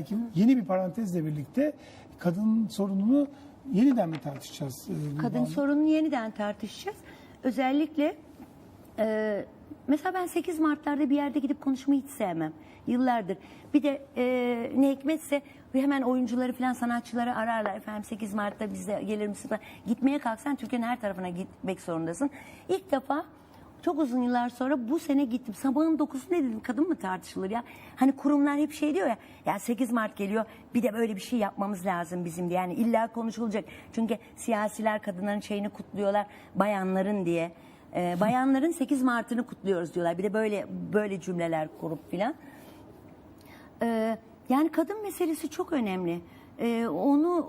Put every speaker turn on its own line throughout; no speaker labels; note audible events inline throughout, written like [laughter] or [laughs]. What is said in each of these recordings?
belki yeni bir parantezle birlikte kadın sorununu yeniden mi tartışacağız? e,
Kadın sorununu yeniden tartışacağız. Özellikle e, mesela ben 8 Mart'larda bir yerde gidip konuşmayı hiç sevmem. Yıllardır. Bir de e, ne hikmetse hemen oyuncuları falan sanatçıları ararlar. Efendim 8 Mart'ta bize gelir misin? Gitmeye kalksan Türkiye'nin her tarafına gitmek zorundasın. İlk defa çok uzun yıllar sonra bu sene gittim. Sabahın 9'u ne dedim kadın mı tartışılır ya? Hani kurumlar hep şey diyor ya ya 8 Mart geliyor bir de böyle bir şey yapmamız lazım bizim diye. Yani illa konuşulacak. Çünkü siyasiler kadınların şeyini kutluyorlar bayanların diye. Ee, bayanların 8 Mart'ını kutluyoruz diyorlar. Bir de böyle böyle cümleler kurup filan. Ee, yani kadın meselesi çok önemli. Ee, onu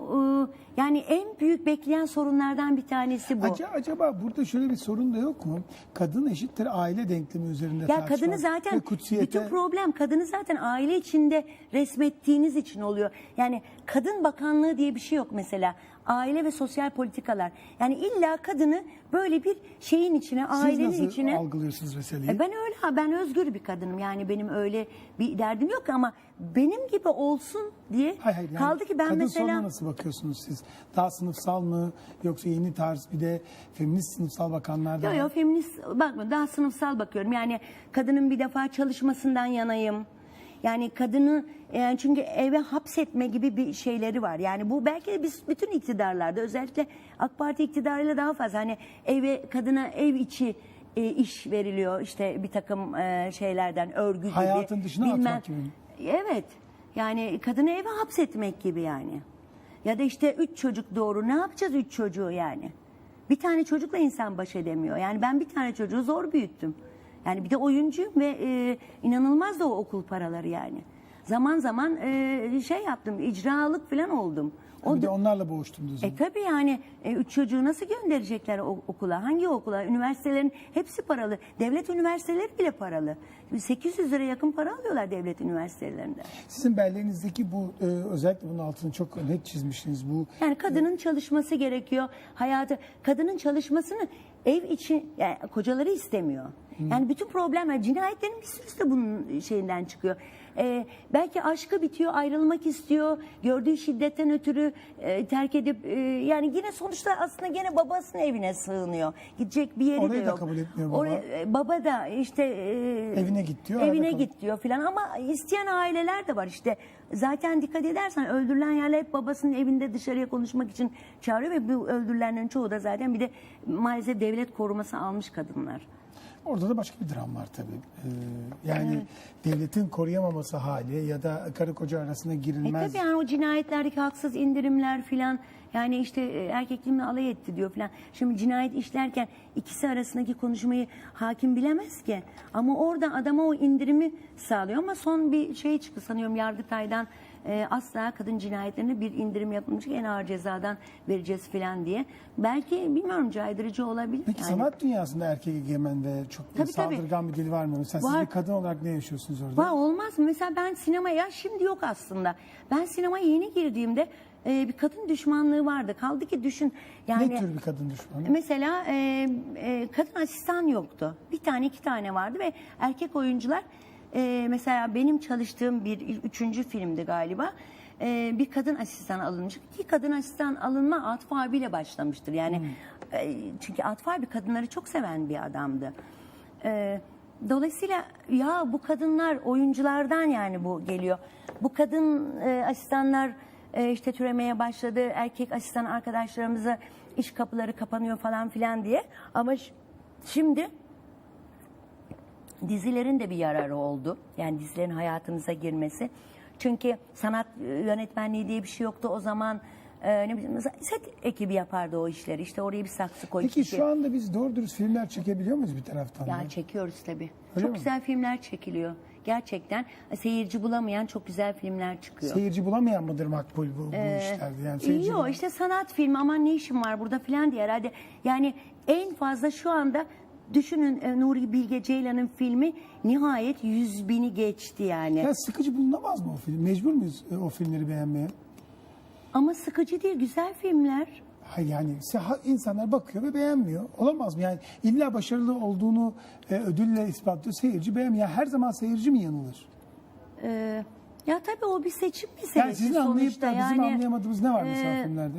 e, yani en büyük bekleyen sorunlardan bir tanesi bu.
Aca- acaba burada şöyle bir sorun da yok mu? Kadın eşittir aile denklemi üzerinde
Ya kadını
ve
zaten
kutsiyete...
bütün problem kadını zaten aile içinde resmettiğiniz için oluyor. Yani kadın bakanlığı diye bir şey yok mesela. Aile ve sosyal politikalar. Yani illa kadını böyle bir şeyin içine,
Siz
ailenin
nasıl
içine
algılıyorsunuz meseleyi?
E ben öyle ben özgür bir kadınım yani benim öyle bir derdim yok ama benim gibi olsun diye
Hayır, hayır, yani
kaldı ki ben
kadın
mesela
sorununa nasıl bakıyorsunuz siz? Daha sınıfsal mı yoksa yeni tarz bir de feminist sınıfsal bakanlar da
Yok yok feminist bakma daha sınıfsal bakıyorum. Yani kadının bir defa çalışmasından yanayım. Yani kadını yani çünkü eve hapsetme gibi bir şeyleri var. Yani bu belki de biz bütün iktidarlarda özellikle AK Parti iktidarıyla daha fazla hani eve kadına ev içi e, iş veriliyor işte bir takım e, şeylerden örgü gibi.
Hayatın dışına atmak gibi?
Evet. Yani kadını eve hapsetmek gibi yani. Ya da işte üç çocuk doğru ne yapacağız üç çocuğu yani? Bir tane çocukla insan baş edemiyor. Yani ben bir tane çocuğu zor büyüttüm. Yani bir de oyuncuyum ve e, inanılmaz da o okul paraları yani. Zaman zaman e, şey yaptım, icralık falan oldum. O
bir de onlarla boğuştunuz. o zaman.
e tabii yani e, üç çocuğu nasıl gönderecekler o- okula? Hangi okula? Üniversitelerin hepsi paralı. Devlet üniversiteleri bile paralı. 800 lira yakın para alıyorlar devlet üniversitelerinde.
Sizin belleğinizdeki bu e, özellikle bunun altını çok net çizmişsiniz. Bu
Yani kadının çalışması gerekiyor. Hayatı kadının çalışmasını ev için yani kocaları istemiyor. Yani bütün problemler cinayetlerin bir sürüsü de bunun şeyinden çıkıyor. Ee, belki aşkı bitiyor, ayrılmak istiyor, gördüğü şiddetten ötürü e, terk edip e, yani yine sonuçta aslında gene babasının evine sığınıyor. Gidecek bir yeri
Orayı
de
da
yok.
kabul etmiyor baba.
Oraya- e, baba da işte e,
Evine git diyor, arada
Evine
kal.
git diyor filan ama isteyen aileler de var işte. Zaten dikkat edersen öldürülen yerler hep babasının evinde dışarıya konuşmak için çağırıyor ve bu öldürülenlerin çoğu da zaten bir de maalesef devlet koruması almış kadınlar.
Orada da başka bir dram var tabii. E, yani devletin koruyamaması hali ya da karı koca arasına
E
girilmez.
tabii yani o cinayetlerdeki haksız indirimler filan yani işte e, erkekliğimle alay etti diyor filan. Şimdi cinayet işlerken ikisi arasındaki konuşmayı hakim bilemez ki. Ama orada adama o indirimi sağlıyor ama son bir şey çıktı sanıyorum Yargıtay'dan e, asla kadın cinayetlerine bir indirim yapılmayacak en ağır cezadan vereceğiz filan diye. Belki bilmiyorum caydırıcı olabilir.
Peki
yani.
sanat dünyasında erkek egemen ve çok
Tabii, tabii.
saldırgan bir dil var mı? Mesela siz
Var.
bir kadın olarak ne yaşıyorsunuz orada?
Var olmaz mı? Mesela ben sinemaya şimdi yok aslında. Ben sinemaya yeni girdiğimde e, bir kadın düşmanlığı vardı. Kaldı ki düşün yani
ne tür bir kadın düşmanı?
mesela e, e, kadın asistan yoktu. Bir tane iki tane vardı ve erkek oyuncular e, mesela benim çalıştığım bir üçüncü filmdi galiba. E, bir kadın asistan alınmış. Ki kadın asistan alınma Atıf abiyle başlamıştır. Yani e, çünkü Atıf abi kadınları çok seven bir adamdı. E, dolayısıyla ya bu kadınlar oyunculardan yani bu geliyor. Bu kadın e, asistanlar e, işte türemeye başladı. Erkek asistan arkadaşlarımıza iş kapıları kapanıyor falan filan diye. Ama şimdi dizilerin de bir yararı oldu. Yani dizilerin hayatımıza girmesi. Çünkü sanat e, yönetmenliği diye bir şey yoktu o zaman. E, ne bileyim, set ekibi yapardı o işleri. İşte oraya bir saksı koy.
Peki
kişi-
şu anda biz doğru dürüst filmler çekebiliyor muyuz bir taraftan? da?
ya çekiyoruz tabii.
Öyle
çok
mi?
güzel filmler çekiliyor. Gerçekten seyirci bulamayan çok güzel filmler çıkıyor.
Seyirci bulamayan mıdır makbul bu, bu işlerde? Yani seyirci
Yok
bulan-
işte sanat filmi aman ne işim var burada filan diye herhalde. Yani en fazla şu anda düşünün e, Nuri Bilge Ceylan'ın filmi nihayet yüz bini geçti yani.
Ya sıkıcı bulunamaz mı o film? Mecbur muyuz e, o filmleri beğenmeye?
Ama sıkıcı değil güzel filmler.
Hayır yani se- insanlar bakıyor ve beğenmiyor. Olamaz mı? Yani illa başarılı olduğunu e, ödülle ispatlıyor. Seyirci beğenmiyor. Her zaman seyirci mi yanılır?
Ee, Ya tabii o bir seçim meselesi
Yani sizin anlayıp
sonuçta.
da bizim
yani,
anlayamadığımız ne var mesela
e,
filmlerde?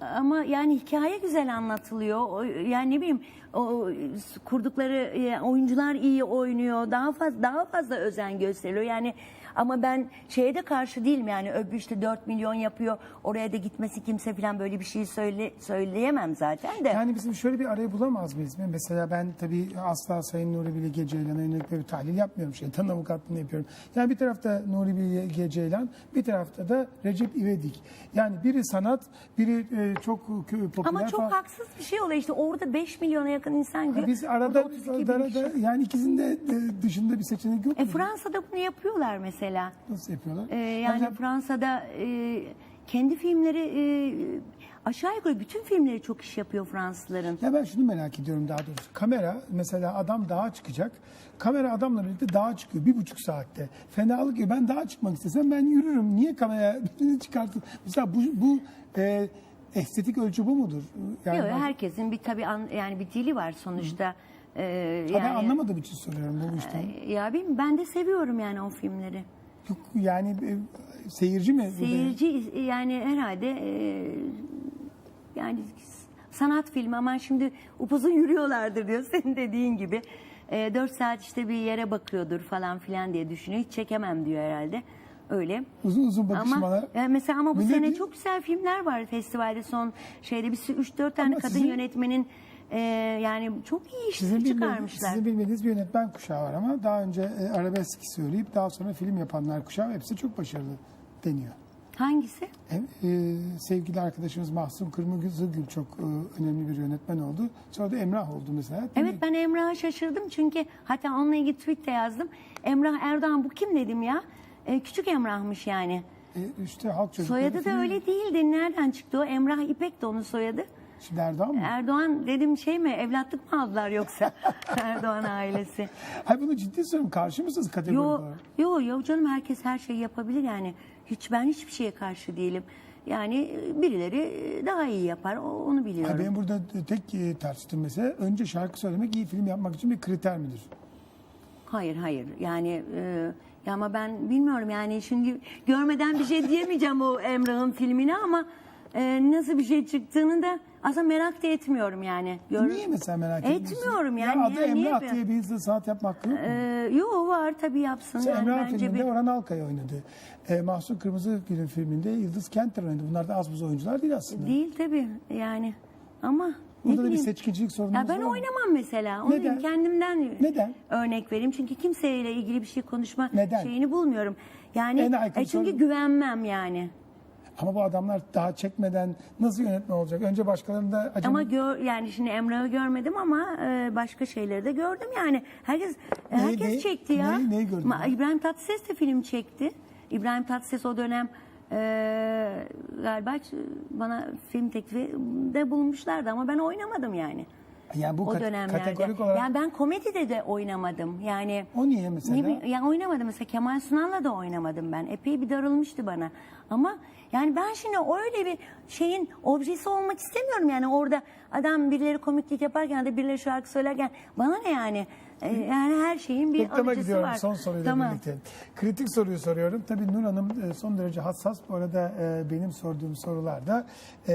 Ama yani hikaye güzel anlatılıyor. Yani ne bileyim o kurdukları e, oyuncular iyi oynuyor. Daha fazla daha fazla özen gösteriliyor. Yani ama ben şeye de karşı değilim yani öbür işte 4 milyon yapıyor. Oraya da gitmesi kimse falan böyle bir şey söyle söyleyemem zaten de.
Yani bizim şöyle bir arayı bulamaz mıyız? Mesela ben tabii asla Sayın Nuri Bilge Ceylan'a yönelik bir tahlil yapmıyorum. Şeytan avukatlığını yapıyorum. Yani bir tarafta Nuri Bilge Ceylan, bir tarafta da Recep İvedik. Yani biri sanat, biri e, çok kö- popüler.
Ama çok
falan.
haksız bir şey oluyor işte orada 5 milyona yakın insan gülüyor.
Biz arada,
32 bin
arada yani ikisinin de e, dışında bir seçenek yok
E,
mu?
Fransa'da bunu yapıyorlar mesela.
Nasıl yapıyorlar?
Ee, yani
Mesela-
Fransa'da e, kendi filmleri e, aşağı yukarı bütün filmleri çok iş yapıyor Fransızların.
Ya ben şunu merak ediyorum daha doğrusu. Kamera mesela adam dağa çıkacak. Kamera adamla birlikte dağa çıkıyor bir buçuk saatte. Fenalık ya ben dağa çıkmak istesem ben yürürüm. Niye kamera [laughs] çıkartın? Mesela bu, bu e, estetik ölçü bu mudur? Yani
Yok, herkesin bir tabii an- yani bir dili var sonuçta. Ee,
Ha, ben
yani,
anlamadığım için soruyorum bu işte.
Ya bilmiyorum, ben de seviyorum yani o filmleri.
Yani e, seyirci mi?
Seyirci yani herhalde e, yani sanat filmi ama şimdi upuzun yürüyorlardır diyor [laughs] senin dediğin gibi. E, 4 saat işte bir yere bakıyordur falan filan diye düşünüyor. Hiç çekemem diyor herhalde. Öyle.
Uzun uzun bakışmalar.
Ama e, mesela ama bu
Millet-
sene çok güzel filmler var festivalde son şeyde bir 3-4 tane
Ama
kadın
sizin-
yönetmenin e, yani çok iyi iş
Sizin,
çıkarmışlar.
sizin bilmediğiniz bir yönetmen kuşağı var ama daha önce e, arabesk söyleyip daha sonra film yapanlar kuşağı hepsi çok başarılı deniyor.
Hangisi?
Hem, e, sevgili arkadaşımız Mahsun Kırmızıgül çok e, önemli bir yönetmen oldu. Sonra da Emrah oldu mesela. Değil
Evet
mi?
ben Emrah'a şaşırdım çünkü hatta onunla ilgili tweet de yazdım. Emrah Erdoğan bu kim dedim ya. E, küçük Emrah'mış yani.
E, işte halk çocukları.
Soyadı da öyle değildi. Nereden çıktı o? Emrah İpek de onun soyadı.
Şimdi Erdoğan mı?
Erdoğan dedim şey mi evlatlık mı aldılar yoksa [laughs] Erdoğan ailesi.
Hayır bunu ciddi soruyorum. Karşı mısınız kategorik
Yo,
olarak?
yo, yo canım herkes her şeyi yapabilir yani. Hiç ben hiçbir şeye karşı değilim. Yani e, birileri e, daha iyi yapar. o- Onu biliyorum.
Hayır, benim burada tek e, tartıştığım mesele önce şarkı söylemek iyi film yapmak için bir kriter midir?
Hayır hayır yani e, ya ama ben bilmiyorum yani şimdi görmeden bir şey diyemeyeceğim o Emrah'ın filmini ama e, nasıl bir şey çıktığını da aslında merak da etmiyorum yani. Gör-
Niye mesela merak ediyorsun?
Etmiyorum yani.
Ya adı
niye- niye
Emrah
bir-
diye bir hızlı sanat yapma hakkı yok mu?
E, yo var tabii yapsın.
Mesela
yani
Emrah
bence
filminde
bir-
Orhan Alkaya oynadı. E, Mahsun Kırmızıgül'ün filminde Yıldız Kenter oynadı. Bunlar da az buz oyuncular değil aslında.
Değil tabii yani ama ne
Burada da bir
bileyim.
seçkicilik sorunumuz
Ya ben
var mı?
oynamam mesela. Onu
Neden?
diyeyim, kendimden
Neden?
örnek vereyim. Çünkü kimseyle ilgili bir şey konuşma
Neden?
şeyini bulmuyorum. Yani
En aykırı
e, çünkü
sorun-
güvenmem yani.
Ama bu adamlar daha çekmeden nasıl yönetmen olacak? Önce başkalarında acaba...
Ama gör, yani şimdi Emrah'ı görmedim ama e, başka şeyleri de gördüm yani. Herkes herkes
neyi-
çekti ya.
neyi- neyi gördün
Ma-? İbrahim Tatlıses de film çekti. İbrahim Tatlıses o dönem e, galiba bana film teklifi de bulmuşlardı ama ben oynamadım yani.
Yani bu
o
kat-
dönemlerde.
kategorik olarak
Yani ben komedide de oynamadım. Yani
o niye mesela?
ne yani oynamadım mesela Kemal Sunal'la da oynamadım ben. Epey bir darılmıştı bana. Ama yani ben şimdi öyle bir şeyin objesi olmak istemiyorum yani orada adam birileri komiklik yaparken de birileri şarkı söylerken bana ne yani? Ee, yani her şeyin bir
Reklama
alıcısı
gidiyorum
var.
son soruyla
Tamam.
birlikte. Kritik soruyu soruyorum. Tabii Nur Hanım e, son derece hassas. Bu arada e, benim sorduğum sorularda e,